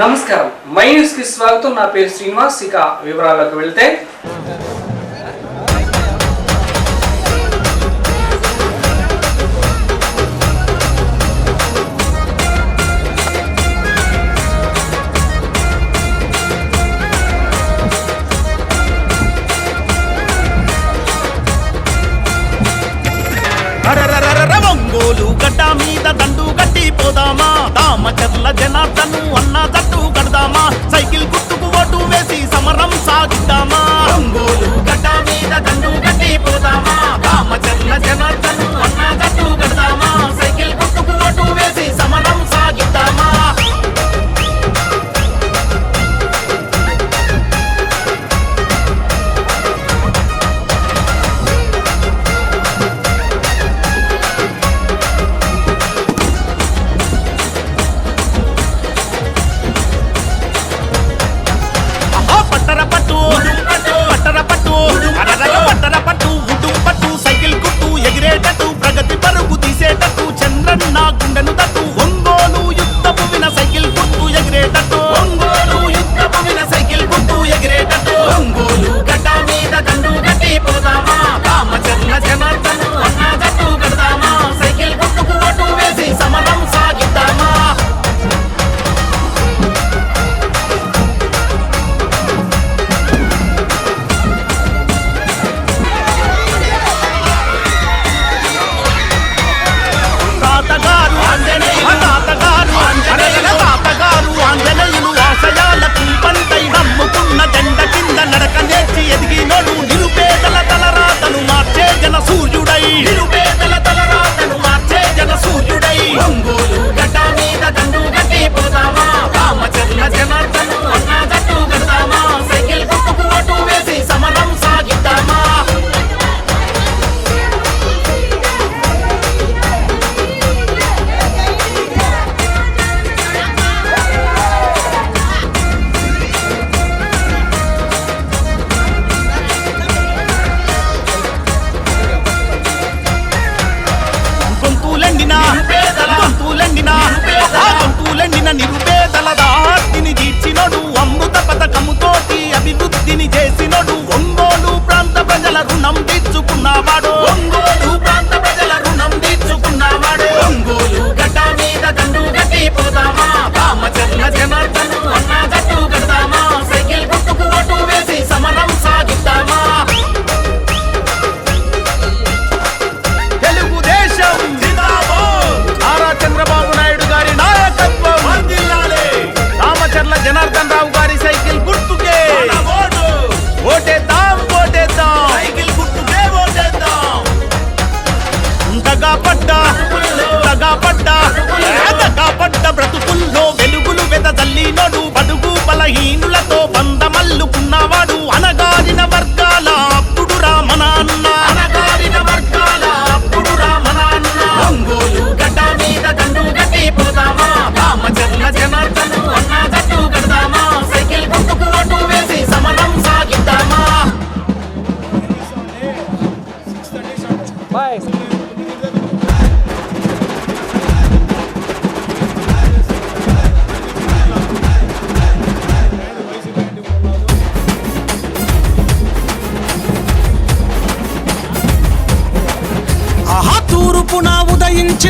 నమస్కారం. మై న్యూస్కి స్వాగతం. నా పేరు శ్రీనివాస్. ఇక వివరాలకు వెళ్తే గడ్డ మీద దండ పోదామా దామ దామచర్ల జనార్దను అన్న జట్టు కడదామా? సైకిల్ గుర్తుకు ఓటు వేసి సమరం సాగిద్దామా ఒంగోలు గడ్డ మీద దండు గట్టి పోదామా? దామ దామచర్ల జనార్దను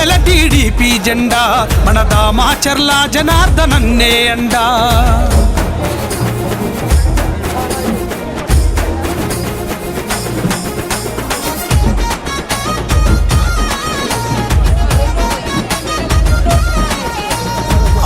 గుండెల టీడీపీ జెండా మనదా మాచర్ల జనార్దనన్నే అండా.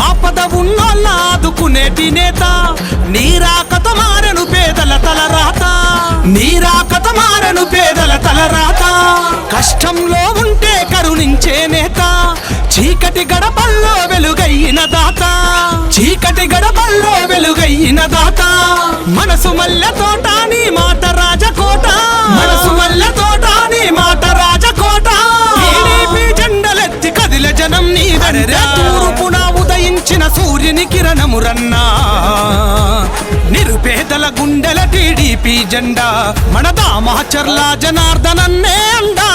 ఆపద ఉన్నోళ్ళ ఆదుకునేటి నేత నీరాకత మారను పేదల తలరాత. నీరాకత మారను పేదల తలరాత. కష్టంలో ఉంటే కరుణించే నేత. చీకటి గడపల్లో వెలుగైన దాత. చీకటి గడపల్లో వెలుగైన దాత. మనసు మల్ల తోటాని మాట రాజకోట. మనసు మల్ల తోటాని మాట రాజకోట. జెండలెత్తి కదిల జనం నీ తూర్పున ఉదయించిన సూర్యుని కిరణము రన్నా. నిరుపేదల గుండెల టీడీపీ జెండా. మన మహచర్లా జనార్దనన్నే అండా.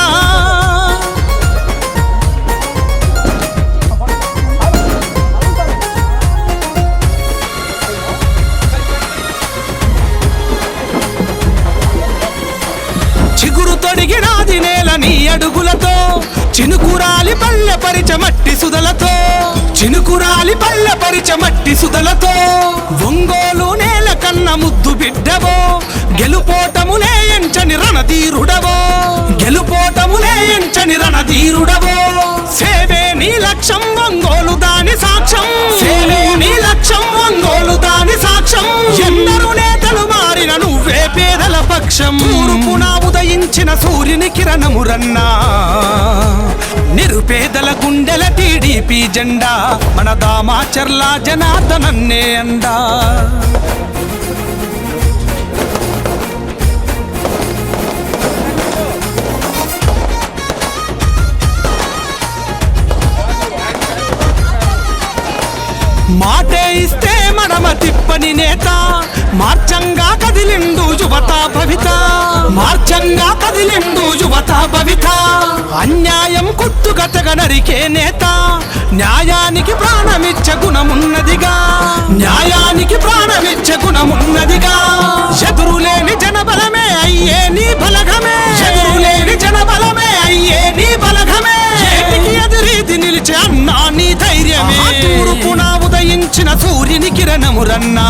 చినుకురాలి పల్లె పరిచ మట్టి సుదలతో చినుకురాలి పల్లె పరిచ మట్టి సుదలతో ఒంగోలు నేల కన్న ముద్దు బిడ్డవో గెలుపోటములే ఎంచని రణధీరుడవో గెలుపోటములే ఎంచని రణధీరుడవో. సేవే నీ లక్ష్యం ఒంగోలు దాని సాక్ష్యం. సేవే నీ లక్ష్యం ఒంగోలు దాని సాక్ష్యం. ఎందరు నేతలు మారిన నువ్వే పేదల పక్షం. తూర్పున ఉదయించిన సూర్యుని కిరణము రన్నా నిరుపేదల గుండెల టీడీపీ జెండా మన దామాచర్ల జనార్దనన్నే అండా. మాటే ఇస్తే మడమ తిప్పని నేత మార్చంగ మార్చంగా కదిలిండు యువత భవిత అన్యాయం కొట్టుగతగ నరికే నేత. న్యాయానికి ప్రాణమిచ్చ గుణమున్నదిగా. న్యాయానికి ప్రాణమిచ్చ గుణమున్నదిగా. ఎదురులేని జనబలమే అయ్యే నీ బలగమే. ఎదురులేని జనబలమే అయ్యే నీ బలగమే. ఏటికి ఎదురీది నిలిచే అన్నా నీ ధైర్యమే. తూర్పున ఉదయించిన సూర్యుని కిరణము రన్నా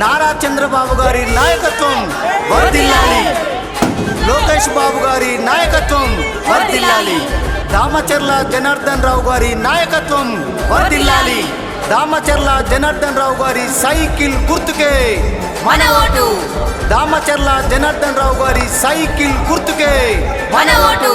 నారా చంద్రబాబు గారి నాయకత్వం వర్ధిల్లాలి. లోకేష్ బాబు గారి నాయకత్వం వర్ధిల్లాలి. దామచర్ల జనార్దన్ రావు గారి నాయకత్వం వర్ధిల్లాలి. దామచర్ల జనార్దన్ రావు గారి సైకిల్ గుర్తుకే. మన ఓటు. దామచర్ల జనార్దన్ రావు గారి సైకిల్ గుర్తుకే. మన ఓటు.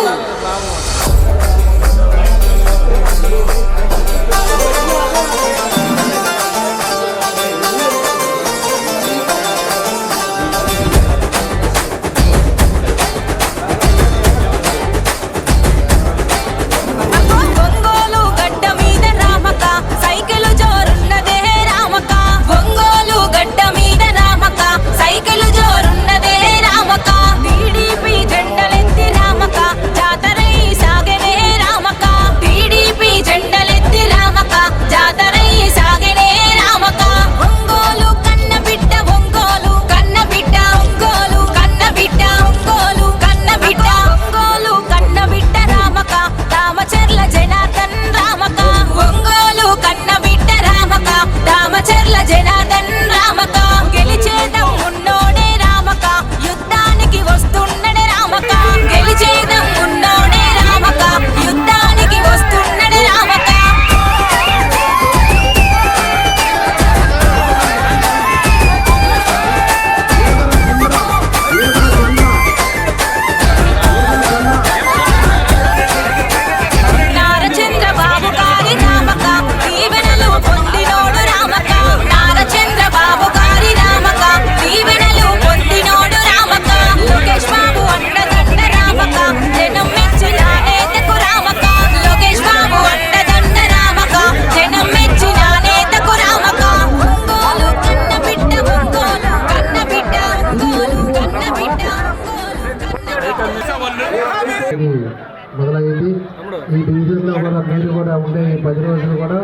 ఈ డివిజన్లో కూడా మీరు కూడా ఉండే ఈ పది రోజులు కూడా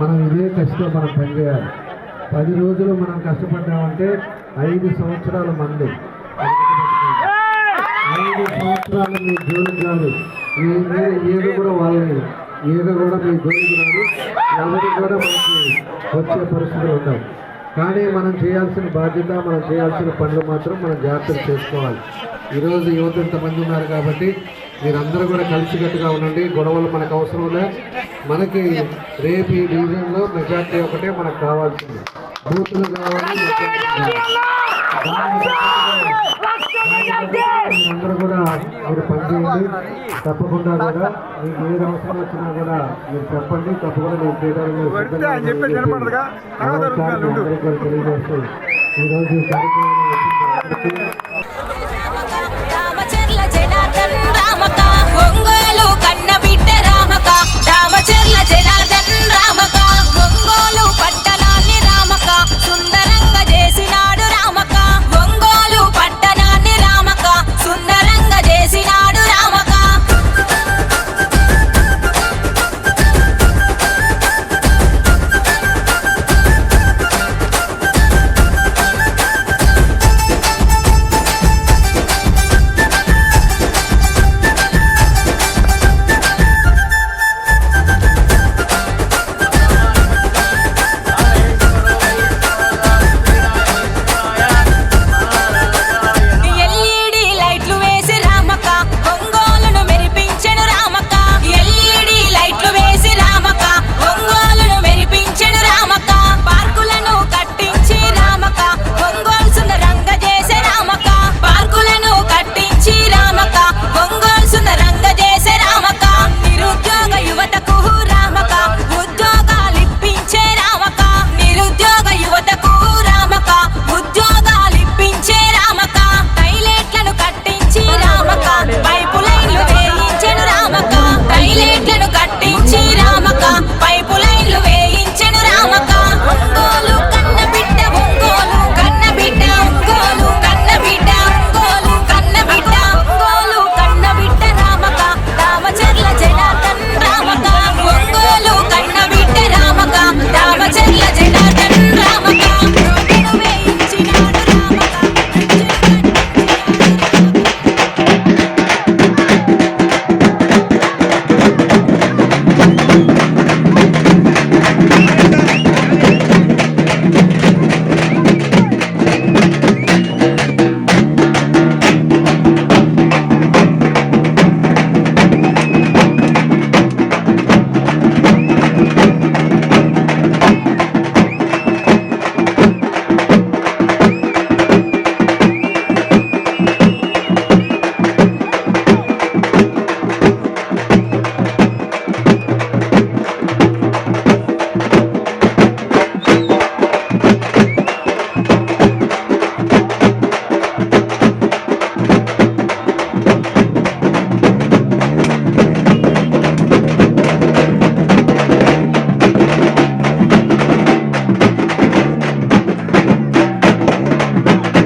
మనం ఇదే కష్టం మనం పనిచేయాలి. పది రోజులు మనం కష్టపడ్డామంటే ఐదు సంవత్సరాల మంది. ఐదు సంవత్సరాలు మీ జోలికి రాదు. ఏదో కూడా వాళ్ళని ఏదో కూడా మీ జోలికి రాదు. ఎవరికి కూడా మనకి వచ్చే పరిస్థితులు ఉండవు. కానీ మనం చేయాల్సిన బాధ్యత మనం చేయాల్సిన పనులు మాత్రం మనం జాగ్రత్తలు చేసుకోవాలి. ఈరోజు యువత ఇంతమంది ఉన్నారు కాబట్టి మీరందరూ కూడా కలిసికట్టుగా ఉండండి. గొడవలు మనకు అవసరం లే. మనకి రేపు ఈ డివిజన్లో మెజార్టీ ఒకటే మనకు కావాల్సింది. బూతులు కావాలి. అందరూ కూడా మీరు పనిచేయండి. తప్పకుండా కూడా మీకు ఏది అవసరం వచ్చినా కూడా మీరు చెప్పండి. తప్పకుండా నేను చేయడానికి తెలియజేస్తూ ఈరోజు ఈ కార్యక్రమాన్ని వచ్చిన అందరికీ